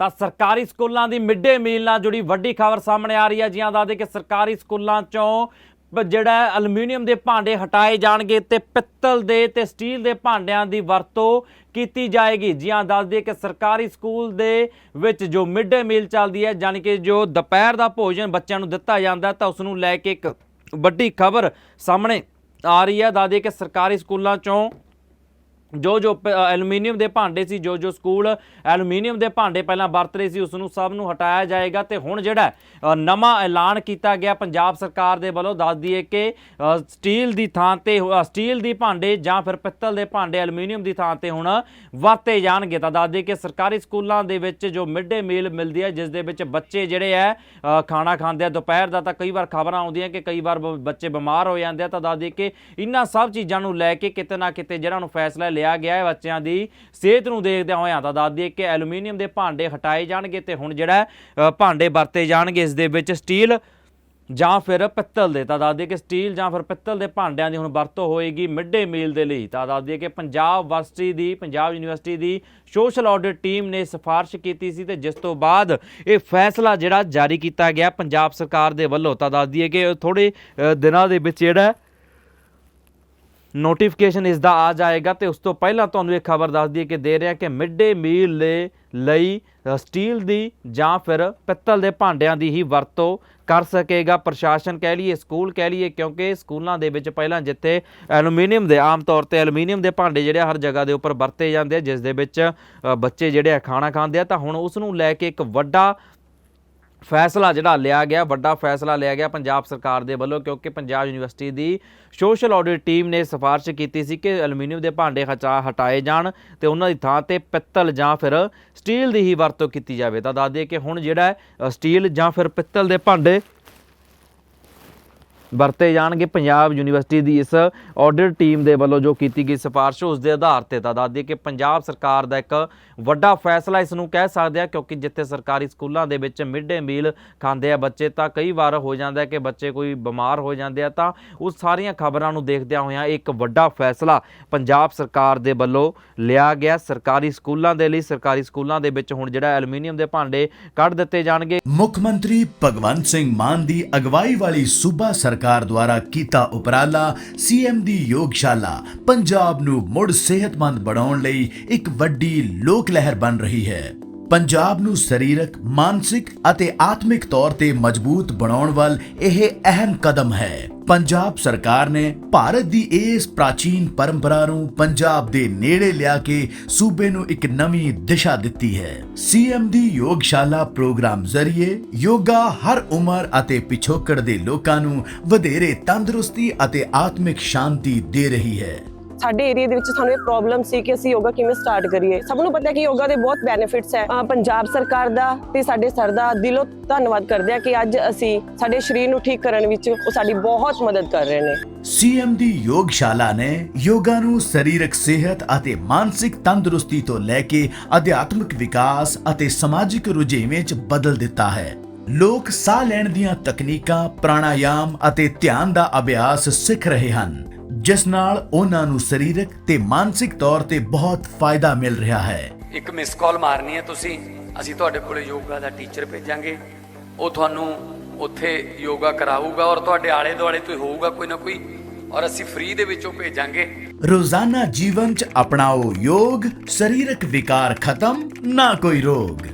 ਤਾਂ ਸਰਕਾਰੀ ਸਕੂਲਾਂ ਦੀ ਮਿਡ ਡੇ ਮੀਲ ਨਾਲ ਜੁੜੀ ਵੱਡੀ ਖਬਰ ਸਾਹਮਣੇ ਆ ਰਹੀ ਹੈ। ਜਿਹਾਂ ਦੱਸਦੇ ਕਿ ਸਰਕਾਰੀ ਸਕੂਲਾਂ ਚੋਂ ਬ- ਜਿਹੜਾ ਹੈ ਐਲੂਮੀਨੀਅਮ ਦੇ ਭਾਂਡੇ ਹਟਾਏ ਜਾਣਗੇ ਤੇ ਪਿੱਤਲ ਦੇ ਤੇ ਸਟੀਲ ਦੇ ਭਾਂਡਿਆਂ ਦੀ ਵਰਤੋਂ ਕੀਤੀ ਜਾਏਗੀ। ਜਿਹਾਂ ਦੱਸਦੇ ਕਿ ਸਰਕਾਰੀ ਸਕੂਲ ਦੇ ਵਿੱਚ ਜੋ ਮਿਡ ਡੇ ਮੀਲ ਚੱਲਦੀ ਹੈ ਯਾਨੀ ਕਿ ਜੋ ਦੁਪਹਿਰ ਦਾ ਭੋਜਨ ਬੱਚਿਆਂ ਨੂੰ ਦਿੱਤਾ ਜਾਂਦਾ ਤਾਂ ਉਸ ਨੂੰ ਲੈ ਕੇ ਇੱਕ ਵੱਡੀ ਖਬਰ ਸਾਹਮਣੇ ਆ ਰਹੀ ਹੈ। ਦੱਸਦੇ ਕਿ ਸਰਕਾਰੀ ਸਕੂਲਾਂ ਚੋਂ ਜੋ ਜੋ ਪ- ਅ, ਐਲੂਮੀਨੀਅਮ ਦੇ ਭਾਂਡੇ ਸੀ ਜੋ ਜੋ ਸਕੂਲ ਐਲੂਮੀਨੀਅਮ ਦੇ ਭਾਂਡੇ ਪਹਿਲਾਂ ਵਰਤ ਰਹੇ ਸੀ ਉਸ ਨੂੰ ਸਭ ਨੂੰ ਹਟਾਇਆ ਜਾਏਗਾ ਤੇ ਹੁਣ ਜਿਹੜਾ ਨਵਾਂ ਐਲਾਨ ਕੀਤਾ ਗਿਆ ਪੰਜਾਬ ਸਰਕਾਰ ਦੇ ਵੱਲੋਂ ਦੱਸ ਦਈਏ ਕਿ ਸਟੀਲ ਦੀ ਥਾਂ ਤੇ ਅ, ਸਟੀਲ ਦੀ ਭਾਂਡੇ ਜਾਂ ਫਿਰ ਪਿੱਤਲ ਦੇ ਭਾਂਡੇ ਐਲੂਮੀਨੀਅਮ ਦੀ ਥਾਂ ਤੇ ਹੁਣ ਵਰਤੇ ਜਾਣਗੇ। ਤਾਂ ਦੱਸ ਦਈਏ ਕਿ ਸਰਕਾਰੀ ਸਕੂਲਾਂ ਦੇ ਵਿੱਚ ਜੋ ਮਿਡ ਡੇ ਮੀਲ ਮਿਲਦੀ ਹੈ ਜਿਸ ਦੇ ਵਿੱਚ ਬੱਚੇ ਜਿਹੜੇ ਹੈ ਖਾਣਾ ਖਾਂਦੇ ਆ ਦੁਪਹਿਰ ਦਾ ਤਾਂ ਕਈ ਵਾਰ ਖਬਰਾਂ ਆਉਂਦੀਆਂ ਕਿ ਕਈ ਵਾਰ ਬ- ਬੱਚੇ ਬਿਮਾਰ ਹੋ ਜਾਂਦੇ ਆ। ਤਾਂ ਦੱਸ ਦਈਏ ਕਿ ਇਹਨਾਂ ਸਭ ਚੀਜ਼ਾਂ ਨੂੰ ਲੈ ਕੇ ਕਿਤੇ ਨਾ ਕਿਤੇ ਜਿਹੜਾ ਨੂੰ ਫੈਸਲਾ ਲਿਆ ਗਿਆ ਹੈ ਬੱਚਿਆਂ ਦੀ ਸਿਹਤ ਨੂੰ ਦੇਖਦਿਆਂ ਹੋਇਆਂ ਤਾਂ ਦੱਸ ਦਈਏ ਕਿ ਐਲੂਮੀਨੀਅਮ ਦੇ ਭਾਂਡੇ ਹਟਾਏ ਜਾਣਗੇ ਤੇ ਹੁਣ ਜਿਹੜਾ ਭਾਂਡੇ ਵਰਤੇ ਜਾਣਗੇ, ਇਸ ਦੇ ਵਿੱਚ ਸਟੀਲ ਜਾਂ ਫਿਰ ਪਿੱਤਲ ਦੇ। ਤਾਂ ਦੱਸ ਦਈਏ ਕਿ ਸਟੀਲ ਜਾਂ ਫਿਰ ਪਿੱਤਲ ਦੇ ਭਾਂਡਿਆਂ ਦੀ ਹੁਣ ਵਰਤੋਂ ਹੋਏਗੀ ਮਿਡ ਡੇ ਮੀਲ ਦੇ ਲਈ। ਤਾਂ ਦੱਸ ਦਈਏ ਕਿ ਪੰਜਾਬ ਯੂਨੀਵਰਸਿਟੀ ਦੀ, ਪੰਜਾਬ ਯੂਨੀਵਰਸਿਟੀ ਦੀ ਸੋਸ਼ਲ ਆਡਿਟ ਟੀਮ ਨੇ ਸਿਫਾਰਿਸ਼ ਕੀਤੀ ਸੀ ਤੇ ਜਿਸ ਤੋਂ ਬਾਅਦ ਇਹ ਫੈਸਲਾ ਜਿਹੜਾ ਜਾਰੀ ਕੀਤਾ ਗਿਆ ਪੰਜਾਬ ਸਰਕਾਰ ਦੇ ਵੱਲੋਂ। ਤਾਂ ਦੱਸ ਦਈਏ ਕਿ ਥੋੜੇ ਦਿਨਾਂ ਦੇ ਵਿੱਚ ਜਿਹੜਾ ਨੋਟੀਫਿਕੇਸ਼ਨ ਇਸ ਦਾ ਆ ਜਾਏਗਾ ਤੇ ਉਸ ਤੋਂ ਪਹਿਲਾਂ ਤੁਹਾਨੂੰ ਇਹ ਖਬਰ ਦੱਸ ਦਈਏ ਕਿ ਦੇ ਰਿਹਾ ਕਿ ਮਿਡ ਡੇ ਮੀਲ ਦੇ ਲਈ ਸਟੀਲ ਦੀ ਜਾਂ ਫਿਰ ਪਿੱਤਲ ਦੇ ਭਾਂਡਿਆਂ ਦੀ ਹੀ ਵਰਤੋਂ ਕਰ ਸਕੇਗਾ। ਪ੍ਰਸ਼ਾਸਨ ਕਹਿ ਲਈਏ, ਸਕੂਲ ਕਹਿ ਲਈਏ, ਕਿਉਂਕਿ ਸਕੂਲਾਂ ਦੇ ਵਿੱਚ ਪਹਿਲਾਂ ਜਿੱਥੇ ਐਲੂਮੀਨੀਅਮ ਦੇ ਆਮ ਤੌਰ ਤੇ ਐਲੂਮੀਨੀਅਮ ਦੇ ਭਾਂਡੇ ਜਿਹੜੇ ਆ ਹਰ ਜਗ੍ਹਾ ਦੇ ਉੱਪਰ ਵਰਤੇ ਜਾਂਦੇ ਆ, ਜਿਸ ਦੇ ਵਿੱਚ ਬੱਚੇ ਜਿਹੜੇ ਆ ਖਾਣਾ ਖਾਂਦੇ ਆ, ਤਾਂ ਹੁਣ ਉਸ ਨੂੰ ਲੈ ਕੇ ਇੱਕ ਵੱਡਾ ਫੈਸਲਾ ਜਿਹੜਾ ਲਿਆ ਗਿਆ, ਵੱਡਾ ਫੈਸਲਾ ਲਿਆ ਗਿਆ ਪੰਜਾਬ ਸਰਕਾਰ ਦੇ ਵੱਲੋਂ ਕਿਉਂਕਿ ਪੰਜਾਬ ਯੂਨੀਵਰਸਿਟੀ ਦੀ ਸੋਸ਼ਲ ਆਡਿਟ ਟੀਮ ਨੇ ਸਿਫਾਰਿਸ਼ ਕੀਤੀ ਸੀ ਕਿ ਐਲੂਮੀਨੀਅਮ ਦੇ ਭਾਂਡੇ ਹਟਾ ਹਟਾਏ ਜਾਣ ਤੇ ਉਹਨਾਂ ਦੀ ਥਾਂ ਤੇ ਪਿੱਤਲ ਜਾਂ ਫਿਰ ਸਟੀਲ ਦੀ ਹੀ ਵਰਤੋਂ ਕੀਤੀ ਜਾਵੇ। ਤਾਂ ਦੱਸ ਦਈਏ ਕਿ ਹੁਣ ਜਿਹੜਾ ਸਟੀਲ ਜਾਂ ਫਿਰ ਪਿੱਤਲ ਦੇ ਭਾਂਡੇ ਵਰਤੇ ਜਾਣਗੇ ਪੰਜਾਬ ਯੂਨੀਵਰਸਿਟੀ ਦੀ ਇਸ ਆਡਿਟ ਟੀਮ ਦੇ ਵੱਲੋਂ ਜੋ ਕੀਤੀ ਗਈ ਸਿਫਾਰਿਸ਼, ਉਸ ਦੇ ਆਧਾਰ ਤੇ ਤਾਂ ਦੱਸਦੀ ਕਿ ਪੰਜਾਬ ਸਰਕਾਰ ਦਾ ਇੱਕ ਵੱਡਾ ਫੈਸਲਾ ਇਸ ਨੂੰ ਕਹਿ ਸਕਦੇ ਆ, ਕਿਉਂਕਿ ਜਿੱਥੇ ਸਰਕਾਰੀ ਸਕੂਲਾਂ ਦੇ ਵਿੱਚ ਮਿਡ ਡੇ ਮੀਲ ਖਾਂਦੇ ਆ ਬੱਚੇ, ਤਾਂ ਕਈ ਵਾਰ ਹੋ ਜਾਂਦਾ ਕਿ ਬੱਚੇ ਕੋਈ ਬਿਮਾਰ ਹੋ ਜਾਂਦੇ ਆ, ਤਾਂ ਉਹ ਸਾਰੀਆਂ ਖਬਰਾਂ ਨੂੰ ਦੇਖਦਿਆਂ ਹੋਇਆਂ ਇੱਕ ਵੱਡਾ ਫੈਸਲਾ ਪੰਜਾਬ ਸਰਕਾਰ ਦੇ ਵੱਲੋਂ ਲਿਆ ਗਿਆ। ਸਰਕਾਰੀ ਸਕੂਲਾਂ ਦੇ ਲਈ, ਸਰਕਾਰੀ ਸਕੂਲਾਂ ਦੇ ਵਿੱਚ ਹੁਣ ਜਿਹੜਾ ਐਲੂਮੀਨੀਅਮ ਦੇ ਭਾਂਡੇ ਕੱਢ ਦਿੱਤੇ ਜਾਣਗੇ। ਮੁੱਖ ਮੰਤਰੀ ਭਗਵੰਤ ਸਿੰਘ ਮਾਨ ਦੀ ਅਗਵਾਈ ਵਾਲੀ ਸੂਬਾ ਸਰਕਾਰ ਦੁਆਰਾ ਕੀਤਾ ਉਪਰਾਲਾ ਸੀਐਮ ਦੀ ਯੋਗਸ਼ਾਲਾ ਪੰਜਾਬ ਨੂੰ ਮੁੜ ਸਿਹਤਮੰਦ ਬਣਾਉਣ ਲਈ ਇੱਕ ਵੱਡੀ ਲੋਕ ਲਹਿਰ ਬਣ ਰਹੀ ਹੈ। ਪੰਜਾਬ ਨੂੰ ਸਰੀਰਕ, ਮਾਨਸਿਕ ਅਤੇ ਆਤਮਿਕ ਤੌਰ ਤੇ ਮਜ਼ਬੂਤ ਬਣਾਉਣ ਵੱਲ ਇਹ ਅਹਿਮ ਕਦਮ ਹੈ। ਪੰਜਾਬ ਸਰਕਾਰ ਨੇ ਭਾਰਤ ਦੀ ਇਸ ਪ੍ਰਾਚੀਨ ਪਰੰਪਰਾ ਨੂੰ ਪੰਜਾਬ ਦੇ ਨੇੜੇ ਲਿਆ ਕੇ ਸੂਬੇ ਨੂੰ ਇੱਕ ਨਵੀਂ ਦਿਸ਼ਾ ਦਿੱਤੀ ਹੈ। ਸੀਐਮ ਦੀ ਯੋਗਸ਼ਾਲਾ ਪ੍ਰੋਗਰਾਮ ਜ਼ਰੀਏ ਯੋਗਾ ਹਰ ਉਮਰ ਅਤੇ ਪਿਛੋਕੜ ਦੇ ਲੋਕਾਂ ਨੂੰ ਵਧੇਰੇ ਤੰਦਰੁਸਤੀ ਅਤੇ ਆਤਮਿਕ ਸ਼ਾਂਤੀ ਦੇ ਰਹੀ ਹੈ। ਸਾਡੇ ਏਰੀਆ ਦੇ ਵਿੱਚ ਸਾਨੂੰ ਇਹ ਪ੍ਰੋਬਲਮ ਸੀ ਕਿ ਅਸੀਂ ਯੋਗਾ ਕਿਵੇਂ ਸਟਾਰਟ ਕਰੀਏ। ਸਭ ਨੂੰ ਪਤਾ ਹੈ ਕਿ ਯੋਗਾ ਦੇ ਬਹੁਤ ਬੈਨੀਫਿਟਸ ਹੈ। ਪੰਜਾਬ ਸਰਕਾਰ ਦਾ ਤੇ ਸਾਡੇ ਸਰ ਦਾ ਦਿਲੋਂ ਧੰਨਵਾਦ ਕਰਦੇ ਆ ਕਿ ਅੱਜ ਅਸੀਂ ਸਾਡੇ ਸਰੀਰ ਨੂੰ ਠੀਕ ਕਰਨ ਵਿੱਚ ਉਹ ਸਾਡੀ ਬਹੁਤ ਮਦਦ ਕਰ ਰਹੇ ਨੇ। ਸੀਐਮ ਦੀ ਯੋਗਸ਼ਾਲਾ ਨੇ ਯੋਗਾ ਨੂੰ ਸਰੀਰਕ ਸਿਹਤ ਅਤੇ ਮਾਨਸਿਕ ਤੰਦਰੁਸਤੀ ਤੋਂ ਲੈ ਕੇ ਅਧਿਆਤਮਿਕ ਵਿਕਾਸ ਅਤੇ ਸਮਾਜਿਕ ਰੁਝੇਵੇਂ 'ਚ ਬਦਲ ਦਿੱਤਾ ਹੈ। ਲੋਕ ਸਾਹ ਲੈਣ ਦੀਆਂ ਤਕਨੀਕਾਂ, ਪ੍ਰਾਣਾਯਾਮ ਅਤੇ ਧਿਆਨ ਦਾ ਅਭਿਆਸ ਸਿੱਖ ਰਹੇ ਹਨ। ਜਿਸ ਨਾਲ ਉਹਨਾਂ ਨੂੰ ਸਰੀਰਕ ਤੇ ਮਾਨਸਿਕ ਤੌਰ ਤੇ ਬਹੁਤ ਫਾਇਦਾ ਮਿਲ ਰਿਹਾ ਹੈ। ਇੱਕ ਮਿਸ ਕਾਲ ਮਾਰਨੀ ਹੈ ਤੁਸੀਂ। ਅਸੀਂ ਤੁਹਾਡੇ ਕੋਲੇ ਯੋਗਾ ਦਾ ਟੀਚਰ ਭੇਜਾਂਗੇ। ਉਹ ਤੁਹਾਨੂੰ ਉੱਥੇ ਯੋਗਾ ਕਰਾਊਗਾ ਔਰ ਤੁਹਾਡੇ ਆਲੇ ਦੁਆਲੇ ਤੋਂ ਹੋਊਗਾ ਕੋਈ ਨਾ ਕੋਈ ਔਰ ਅਸੀਂ ਫ੍ਰੀ ਦੇ ਵਿੱਚੋਂ ਭੇਜਾਂਗੇ। ਰੋਜ਼ਾਨਾ ਜੀਵਨ 'ਚ ਅਪਣਾਓ ਯੋਗ ਸਰੀਰਕ ਵਿਕਾਰ ਖਤਮ ਨਾ ਕੋਈ ਰੋਗ।